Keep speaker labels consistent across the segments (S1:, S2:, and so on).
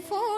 S1: for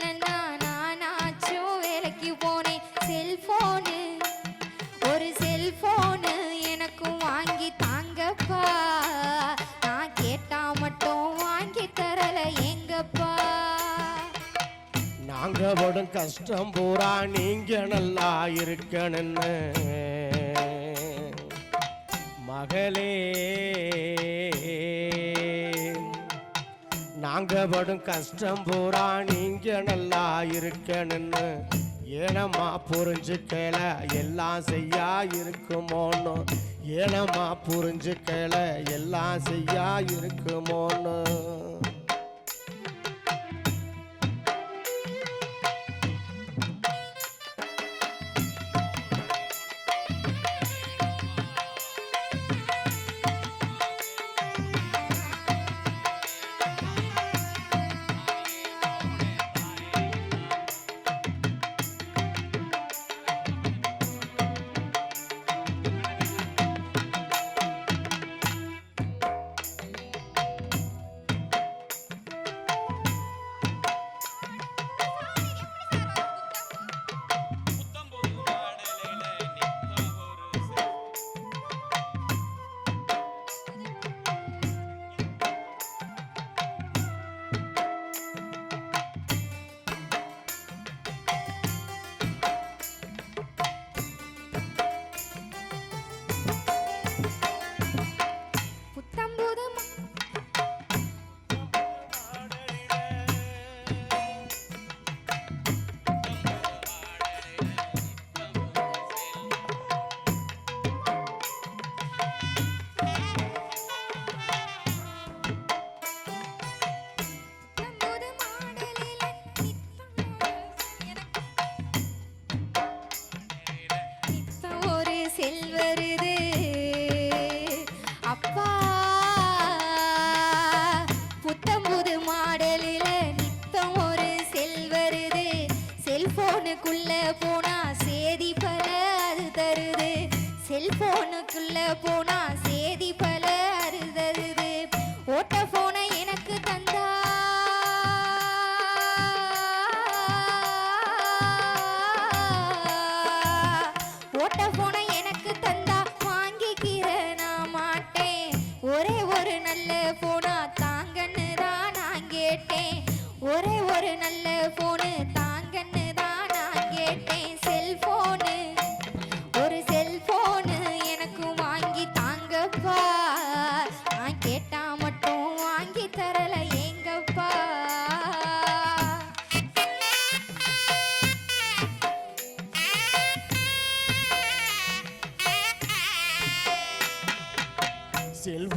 S1: வாங்கி நானாச்சும் வேலைக்கு போனேன். செல்போனு ஒரு செல்போனு எனக்கும் வாங்கி தாங்கப்பா. நான் கேட்டா மட்டும் வாங்கி தரல எங்கப்பா
S2: நாங்க படும் கஷ்டம் பூரா நீங்க நல்லா இருக்கணும்னு. மகளே நாங்க படும் கஷ்டம் பூரா நீங்க நல்லா இருக்கணும்னு. ஏனம்மா புரிஞ்சுக்கல எல்லாம் செய்யா இருக்குமோன்னு. ஏனம்மா புரிஞ்சுக்கல எல்லாம் செய்யா இருக்குமோன்னு.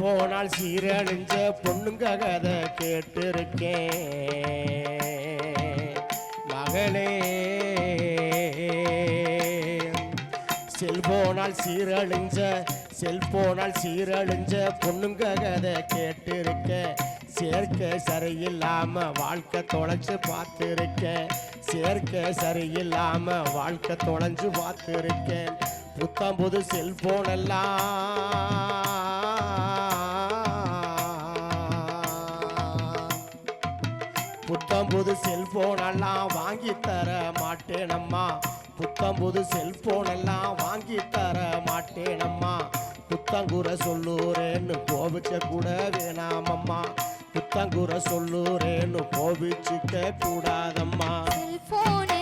S2: போனால் சீரழிஞ்ச பொண்ணுங்க கதை கேட்டிருக்கேன். மகளே செல்போனால் சீரழிஞ்ச செல்போனால் சீரழிஞ்ச பொண்ணுங்க கதை கேட்டிருக்கேன். சேர்க்க சரியில்லாம வாழ்க்கை தொலைச்சு பார்த்துருக்கேன். சேர்க்க சரியில்லாம வாழ்க்கை தொலைஞ்சு பார்த்துருக்கேன். புத்தம் புது செல்போன் எல்லாம் செல்போன் எல்லாம் வாங்கி தர மாட்டேனம்மா. புத்தம் புது செல்போன் எல்லாம் வாங்கி தர மாட்டேனம்மா. புத்தங்குற சொல்லுறேன்னு கோபிச்ச கூட வேணாமம்மா. புத்தங்குற சொல்லுறேன்னு கோபிச்சுக்க கூடாதம்மா.
S1: செல்போன்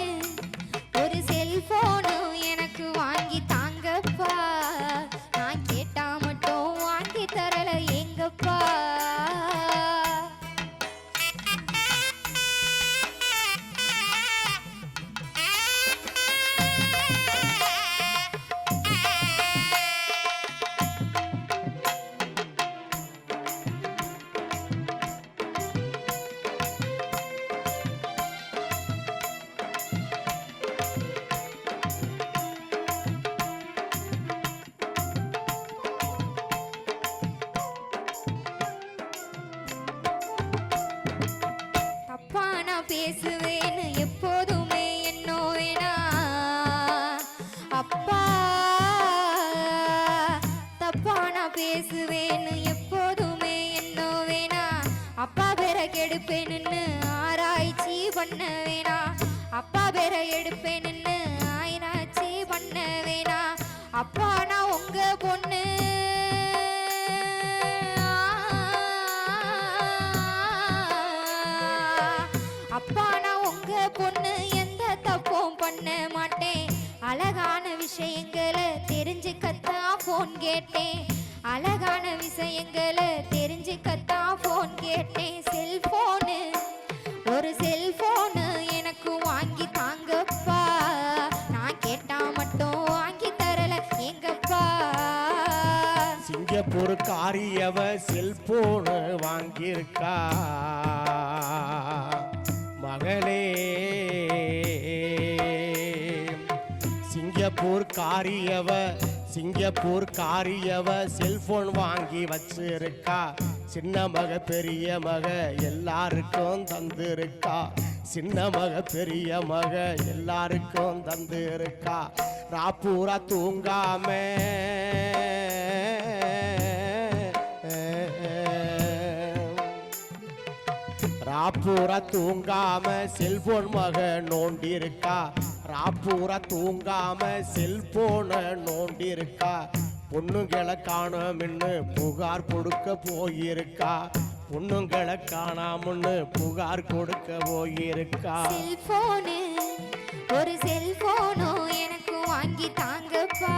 S1: ஃபோன் கேட்டேன். அழகான விஷயங்களை தெரிஞ்சுக்கத்தான் ஃபோன் கேட்டேன். செல்போனு ஒரு செல்போனு எனக்கு வாங்கி தாங்கப்பா. நான் கேட்டா மட்டும் வாங்கி தரல எங்கப்பா?
S2: சிங்கப்பூர் காரியவ செல்போனு வாங்கியிருக்கா. மகளே. சிங்கப்பூர் காரியவ சிங்கப்பூர் காரியவ செல்போன் வாங்கி வச்சிருக்கா. சின்ன மக பெரிய மக எல்லாருக்கும் தந்திருக்கா. சின்ன மக பெரிய மக எல்லாருக்கும் தந்திருக்கா. ராப்பூரா தூங்காம. ராப்பூரா தூங்காம செல்போன் மக நோண்டிருக்கா. ராப்பூரா தூங்காம செல்போனை நோண்டிருக்கா. பொண்ணுங்களை காணாமன்னு புகார் கொடுக்க போயிருக்கா. பொண்ணுங்களை காணாமன்னு புகார் கொடுக்க போயிருக்கா.
S1: செல்போனு ஒரு செல்போனும் எனக்கு வாங்கி தாங்கப்பா.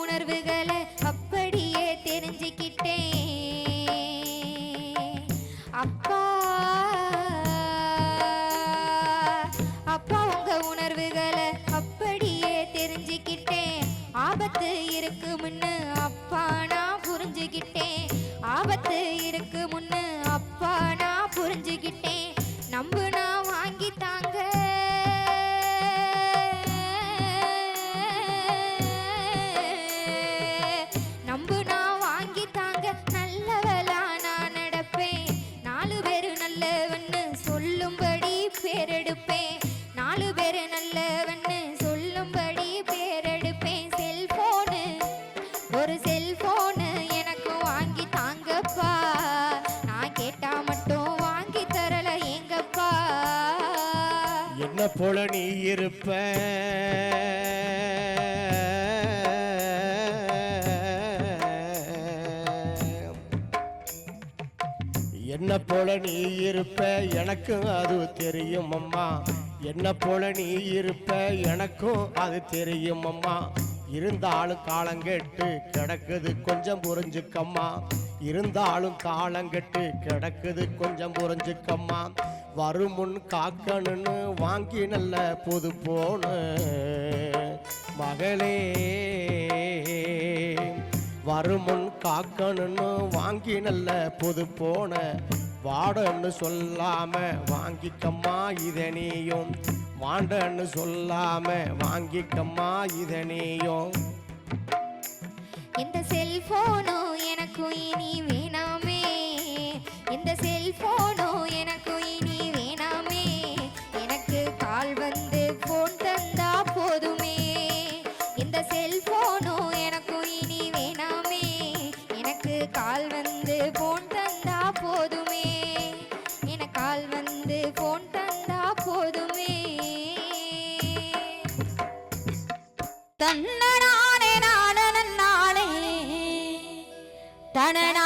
S1: உணர்வுகளை
S2: போல நீ இருப்ப. என்ன போல நீ இருப்ப எனக்கும் அது தெரியும் அம்மா. என்ன போல நீ இருப்ப எனக்கும் அது தெரியும் அம்மா. இருந்தாலும் காலங்கெட்டு கிடக்குது கொஞ்சம் புரிஞ்சுக்கம்மா. இருந்தாலும் காலங்கெட்டு கிடக்குது கொஞ்சம் புரிஞ்சுக்கம்மா. வருமுன் காக்கணுன்னு வாங்கி நல்ல புது போன. மகளே வருமுன் காக்கணுன்னு வாங்கி நல்ல புது போன. வாடன்னு சொல்லாம வாங்கிக்கம்மா இதனையும் வாண்டன்னு சொல்லாம வாங்கிக்கம்மா இதனையும்
S1: இந்த செல்போனோ எனக்கும் இனி வேணாமே. இந்த செல்போனோ எனக்கும் தனனா